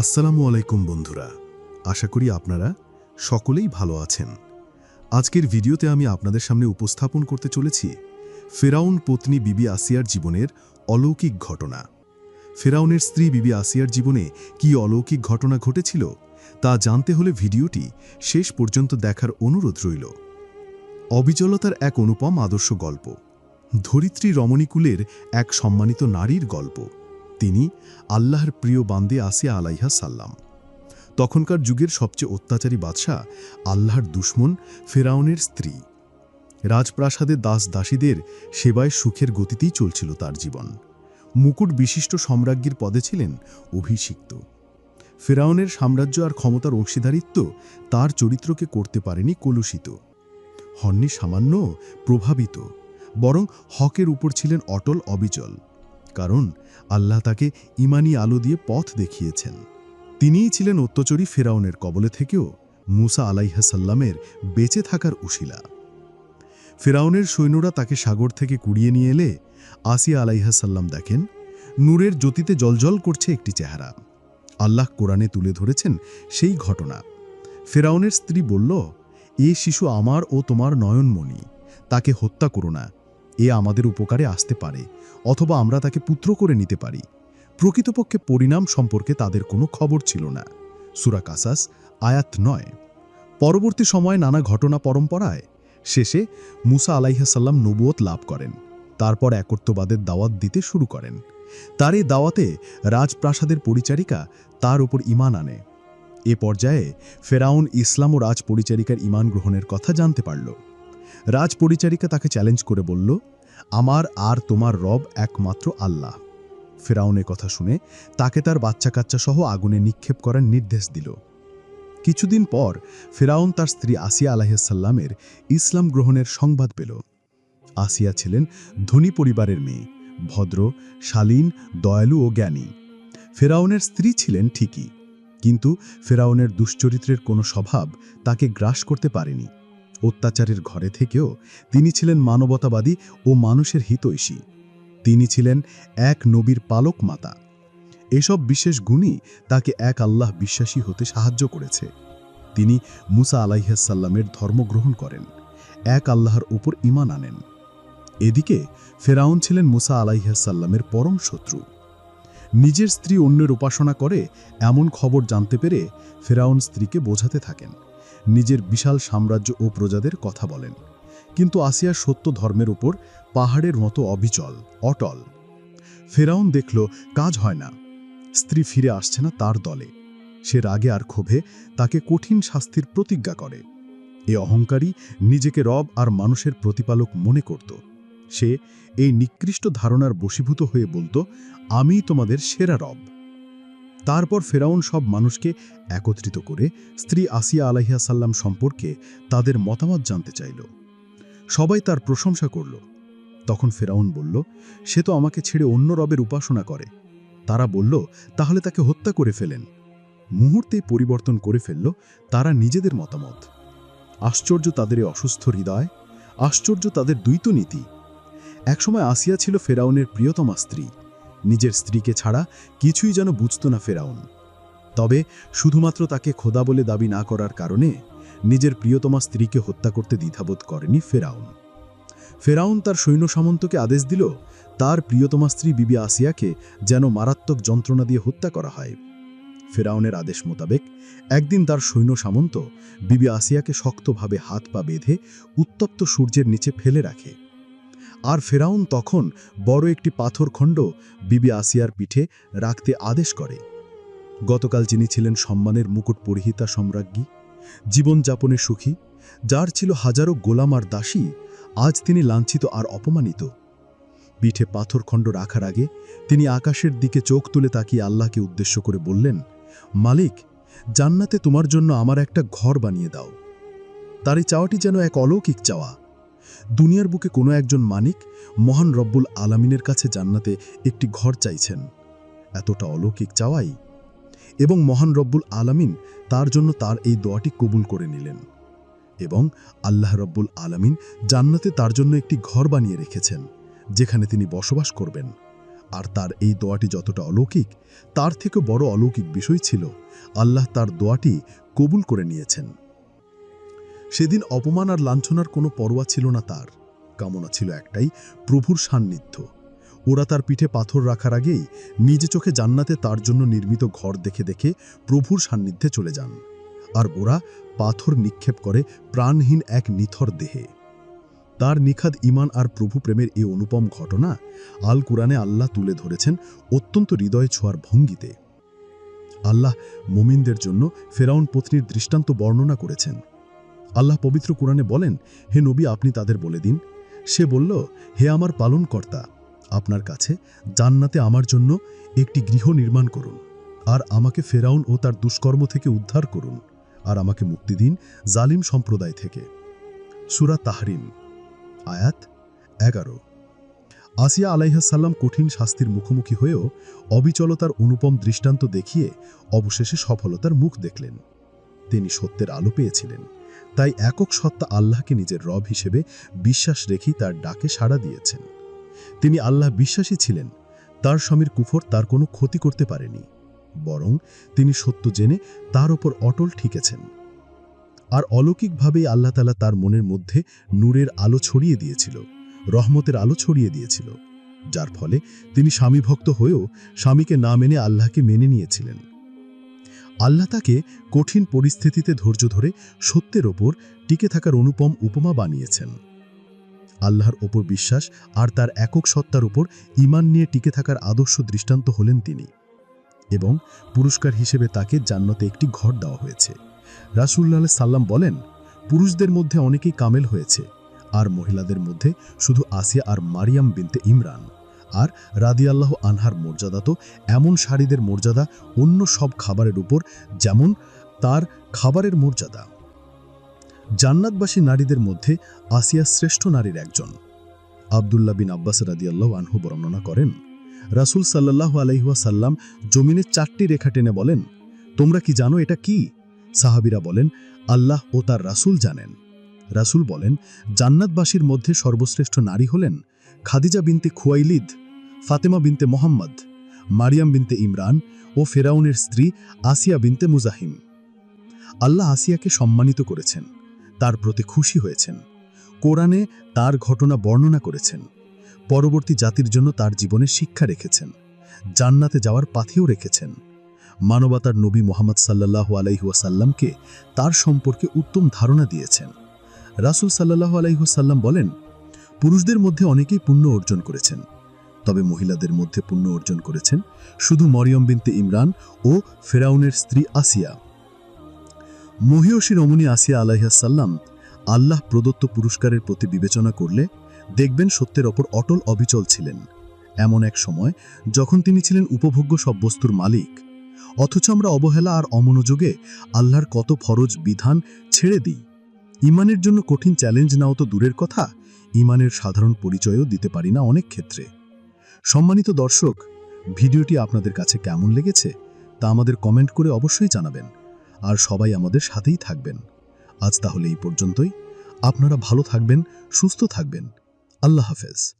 আসসালামু আলাইকুম বন্ধুরা। আশা করি আপনারা সকলেই ভালো আছেন। আজকের ভিডিওতে আমি আপনাদের সামনে উপস্থাপন করতে চলেছি ফেরাউন পত্নী বিবি আসিয়ার জীবনের অলৌকিক ঘটনা। ফেরাউনের স্ত্রী বিবি আসিয়ার জীবনে কি অলৌকিক ঘটনা ঘটেছিল তা জানতে হলে ভিডিওটি শেষ পর্যন্ত দেখার অনুরোধ রইল। অবিচলতার এক অনুপম আদর্শ গল্প, ধরিত্রী রমণীকুলের এক সম্মানিত নারীর গল্প। তিনি আল্লাহর প্রিয় বান্দে আসিয়া আলাইহা সাল্লাম। তখনকার যুগের সবচেয়ে অত্যাচারী বাদশাহ আল্লাহর দুশ্মন ফেরাউনের স্ত্রী। রাজপ্রাসাদে দাস দাসীদের সেবায় সুখের গতিতেই চলছিল তার জীবন। মুকুট বিশিষ্ট সম্রাজ্ঞীর পদে ছিলেন অভিষিক্ত। ফেরাউনের সাম্রাজ্য আর ক্ষমতার অংশীদারিত্ব তার চরিত্রকে করতে পারেনি কলুষিত। হননি সামান্য প্রভাবিত, বরং হকের উপর ছিলেন অটল অবিচল। কারণ আল্লাহ তাকে ইমানি আলো দিয়ে পথ দেখিয়েছেন। তিনিই ছিলেন অত্যাচরী ফেরাউনের কবলে থেকেও মুসা আলাইহাসাল্লামের বেঁচে থাকার উশিলা। ফেরাউনের সৈন্যরা তাকে সাগর থেকে কুড়িয়ে নিয়ে এলে আসিয়া আলাইহাসাল্লাম দেখেন, নূরের জ্যোতিতে জলজল করছে একটি চেহারা। আল্লাহ কোরআনে তুলে ধরেছেন সেই ঘটনা। ফেরাউনের স্ত্রী বলল, এ শিশু আমার ও তোমার নয়নমণি, তাকে হত্যা করো না এ আমাদের উপকারে আসতে পারে, অথবা আমরা তাকে পুত্র করে নিতে পারি। প্রকৃতপক্ষে পরিণাম সম্পর্কে তাদের কোনো খবর ছিল না। সুরা কাসাস, আয়াত নয়। পরবর্তী সময়ে নানা ঘটনা পরম্পরায় শেষে মুসা আলাইহাসাল্লাম নবুয়ত লাভ করেন, তারপর একত্ববাদের দাওয়াত দিতে শুরু করেন। তার এই দাওয়াতে রাজপ্রাসাদের পরিচারিকা তার উপর ইমান আনে। এ পর্যায়ে ফেরাউন ইসলাম ও রাজ পরিচারিকার ইমান গ্রহণের কথা জানতে পারল। রাজপরিচারিকা তাকে চ্যালেঞ্জ করে বলল, আমার আর তোমার রব একমাত্র আল্লাহ। ফেরাউনের কথা শুনে তাকে তার বাচ্চা কাচ্চা সহ আগুনে নিক্ষেপ করার নির্দেশ দিল। কিছুদিন পর ফেরাউন তার স্ত্রী আসিয়া আলাহিসাল্লামের ইসলাম গ্রহণের সংবাদ পেল। আসিয়া ছিলেন ধনী পরিবারের মেয়ে, ভদ্র, শালীন, দয়ালু ও জ্ঞানী। ফেরাউনের স্ত্রী ছিলেন ঠিকই, কিন্তু ফেরাউনের দুশ্চরিত্রের কোনো স্বভাব তাকে গ্রাস করতে পারেনি। অত্যাচারের ঘরে থেকেও তিনি ছিলেন মানবতাবাদী ও মানুষের হিতৈষী। তিনি ছিলেন এক নবীর পালক মাতা এসব বিশেষ গুণই তাকে এক আল্লাহ বিশ্বাসী হতে সাহায্য করেছে। তিনি মুসা আলাইহাসাল্লামের ধর্ম গ্রহণ করেন, এক আল্লাহর উপর ইমান আনেন। এদিকে ফেরাউন ছিলেন মুসা আলাইহাসাল্লামের পরম শত্রু। নিজের স্ত্রী অন্যের উপাসনা করে এমন খবর জানতে পেরে ফেরাউন স্ত্রীকে বোঝাতে থাকেন। নিজের বিশাল সাম্রাজ্য ও প্রজাদের কথা বলেন। কিন্তু আসিয়া সত্য ধর্মের উপর পাহাড়ের মতো অবিচল, অটল। ফেরাউন দেখল, কাজ হয় না। স্ত্রী ফিরে আসছে না তার দলে। সে রাগে আর ক্ষোভে তাকে কঠিন শাস্তির প্রতিজ্ঞা করে। এ অহংকারী নিজেকে রব আর মানুষের প্রতিপালক মনে করত। সে এই নিকৃষ্ট ধারণার বশীভূত হয়ে বলত, আমি তোমাদের সেরা রব। তারপর ফেরাউন সব মানুষকে একত্রিত করে স্ত্রী আসিয়া আলাহিয়া সাল্লাম সম্পর্কে তাদের মতামত জানতে চাইল। সবাই তার প্রশংসা করল। তখন ফেরাউন বলল, সে তো আমাকে ছেড়ে অন্য রবের উপাসনা করে। তারা বলল, তাহলে তাকে হত্যা করে ফেলেন। মুহূর্তে পরিবর্তন করে ফেলল তারা নিজেদের মতামত। আশ্চর্য তাদের অসুস্থ হৃদয়, আশ্চর্য তাদের দ্বৈত নীতি। একসময় আসিয়া ছিল ফেরাউনের প্রিয়তমা স্ত্রী। নিজের স্ত্রীকে ছাড়া কিছুই যেন বুঝত না ফেরাউন। তবে শুধুমাত্র তাকে খোদা বলে দাবি না করার কারণে নিজের প্রিয়তমা স্ত্রীকে হত্যা করতে দ্বিধাবোধ করেনি ফেরাউন। ফেরাউন তার সৈন্য সামন্তকে আদেশ দিল, তার প্রিয়তমা স্ত্রী বিবি আসিয়াকে যেন মারাত্মক যন্ত্রণা দিয়ে হত্যা করা হয়। ফেরাউনের আদেশ মোতাবেক একদিন তার সৈন্য সামন্ত বিবি আসিয়াকে শক্তভাবে হাত পা বেঁধে উত্তপ্ত সূর্যের নিচে ফেলে রাখে। আর ফেরাউন তখন বড় একটি পাথরখণ্ড বিবি আসিয়ার পিঠে রাখতে আদেশ করে। গতকাল যিনি ছিলেন সম্মানের মুকুট পরিহিতা সম্রাজ্ঞী জীবনযাপনে সুখী, যার ছিল হাজারো গোলাম আর দাসী, আজ তিনি লাঞ্ছিত আর অপমানিত। পিঠে পাথরখণ্ড রাখার আগে তিনি আকাশের দিকে চোখ তুলে তাকিয়ে আল্লাহকে উদ্দেশ্য করে বললেন, মালিক, জান্নাতে তোমার জন্য আমার একটা ঘর বানিয়ে দাও। তার এই চাওয়াটি যেন এক অলৌকিক চাওয়া। দুনিয়ার বুকে কোনো একজন মানিক মহান রব্বুল আলামিনের কাছে জান্নাতে একটি ঘর চাইছেন। এতটা অলৌকিক চাওয়াই এবং মহান রব্বুল আলামিন তার জন্য তার এই দোয়াটি কবুল করে নিলেন এবং আল্লাহ রব্বুল আলামিন জান্নাতে তার জন্য একটি ঘর বানিয়ে রেখেছেন, যেখানে তিনি বসবাস করবেন। আর তার এই দোয়াটি যতটা অলৌকিক, তার থেকে বড় অলৌকিক বিষয় ছিল, আল্লাহ তার দোয়াটি কবুল করে নিয়েছেন। সেদিন অপমান আর লাঞ্ছনার কোনো পরোয়া ছিল না তার। কামনা ছিল একটাই, প্রভুর সান্নিধ্য। ওরা তার পিঠে পাথর রাখার আগেই নিজে চোখে জান্নাতে তার জন্য নির্মিত ঘর দেখে দেখে প্রভুর সান্নিধ্যে চলে যান। আর ওরা পাথর নিক্ষেপ করে প্রাণহীন এক নিথর দেহে। তার নিখাদ ইমান আর প্রভু প্রেমের এই অনুপম ঘটনা আল কুরআনে আল্লাহ তুলে ধরেছেন অত্যন্ত হৃদয় ছোঁয়ার ভঙ্গিতে। আল্লাহ মোমিনদের জন্য ফেরাউন পত্নীর দৃষ্টান্ত বর্ণনা করেছেন। আল্লাহ পবিত্র কোরআনে বলেন, হে নবী, আপনি তাদের বলে দিন। সে বলল, হে আমার পালনকর্তা, আপনার কাছে জান্নাতে আমার জন্য একটি গৃহ নির্মাণ করুন, আর আমাকে ফেরাউন ও তার দুষ্কর্ম থেকে উদ্ধার করুন, আর আমাকে মুক্তি দিন জালিম সম্প্রদায় থেকে। সুরা তাহরিম, আয়াত এগারো। আসিয়া আলাইহাসাল্লাম কঠিন শাস্তির মুখোমুখি হয়েও অবিচলতার অনুপম দৃষ্টান্ত দেখিয়ে অবশেষে সফলতার মুখ দেখলেন। তিনি সত্যের আলো পেয়েছিলেন। তাই একক সত্তা আল্লাহকে নিজের রব হিসেবে বিশ্বাস রেখেই তার ডাকে সাড়া দিয়েছেন। তিনি আল্লাহ বিশ্বাসী ছিলেন, তার স্বামীর কুফর তার কোনো ক্ষতি করতে পারেনি, বরং তিনি সত্য জেনে তার ওপর অটল ঠিকেছেন। আর অলৌকিকভাবেই আল্লাহ তালা তার মনের মধ্যে নূরের আলো ছড়িয়ে দিয়েছিল, রহমতের আলো ছড়িয়ে দিয়েছিল, যার ফলে তিনি স্বামীভক্ত হয়েও স্বামীকে না মেনে আল্লাহকে মেনে নিয়েছিলেন। আল্লাহ তাকে কঠিন পরিস্থিতিতে ধৈর্য ধরে সত্যের ওপর টিকে থাকার অনুপম উপমা বানিয়েছেন। আল্লাহর ওপর বিশ্বাস আর তার একক সত্তার ওপর ইমান নিয়ে টিকে থাকার আদর্শ দৃষ্টান্ত হলেন তিনি এবং পুরস্কার হিসেবে তাকে জান্নাতে একটি ঘর দেওয়া হয়েছে। রাসুল্লাহ সাল্লাম বলেন, পুরুষদের মধ্যে অনেকেই কামেল হয়েছে, আর মহিলাদের মধ্যে শুধু আসিয়া আর মারিয়াম বিনতে ইমরান। আর রাদিয়াল্লাহ আনহার মর্যাদা তো এমন শাড়িদের মর্যাদা অন্য সব খাবারের উপর যেমন তার খাবারের মর্যাদা। জান্নাতবাসী নারীদের মধ্যে আসিয়া শ্রেষ্ঠ নারীর একজন। আবদুল্লাহ বিন আব্বাস রাদিয়াল্লাহ আনহু বর্ণনা করেন, রাসূল আলাইহুয়া সাল্লাম জমিনে চারটি রেখা টেনে বলেন, তোমরা কি জানো এটা কি? সাহাবিরা বলেন, আল্লাহ ও তার রাসূল জানেন। রাসূল বলেন, জান্নাতবাসীর মধ্যে সর্বশ্রেষ্ঠ নারী হলেন খাদিজা বিনতে খুয়াইলিদ, ফাতেমা বিনতে মোহাম্মদ, মারিয়াম বিনতে ইমরান ও ফেরাউনের স্ত্রী আসিয়া বিনতে মুজাহিম। আল্লাহ আসিয়াকে সম্মানিত করেছেন, তার প্রতি খুশি হয়েছেন, কোরআনে তার ঘটনা বর্ণনা করেছেন, পরবর্তী জাতির জন্য তার জীবনে শিক্ষা রেখেছেন, জান্নাতে যাওয়ার পাথেও রেখেছেন। মানবতার নবী মোহাম্মদ সাল্লাল্লাহু আলাইহুয়াসাল্লামকে তার সম্পর্কে উত্তম ধারণা দিয়েছেন। রাসূল সাল্লাহ আলাইহুসাল্লাম বলেন পুরুষদের মধ্যে অনেকেই পুণ্য অর্জন করেছেন। তবে মহিলাদের মধ্যে পুণ্য অর্জন করেছেন শুধু মরিয়ম বিনতে ইমরান ও ফেরাউনের স্ত্রী আসিয়া। মহিয়সী রমণী আসিয়া আলাইহাসাল্লাম আল্লাহ প্রদত্ত পুরস্কারের প্রতি বিবেচনা করলে দেখবেন সত্যের ওপর অটল অবিচল ছিলেন। এমন এক সময় যখন তিনি ছিলেন উপভোগ্য সব বস্তুর মালিক, অথচ আমরা অবহেলা আর অমনোযোগে আল্লাহর কত ফরজ বিধান ছেড়ে দিই। ইমানের জন্য কঠিন চ্যালেঞ্জ নাও তো দূরের কথা। ইমানের সাধারণ পরিচয়ও দিতে পারি না অনেক ক্ষেত্রে। সম্মানিত দর্শক, ভিডিওটি আপনাদের কাছে কেমন লেগেছে তা আমাদের কমেন্ট করে অবশ্যই জানাবেন। আর সবাই আমাদের সাথেই থাকবেন। আজ তাহলে এই পর্যন্তই। আপনারা ভালো থাকবেন, সুস্থ থাকবেন। আল্লাহ হাফেজ।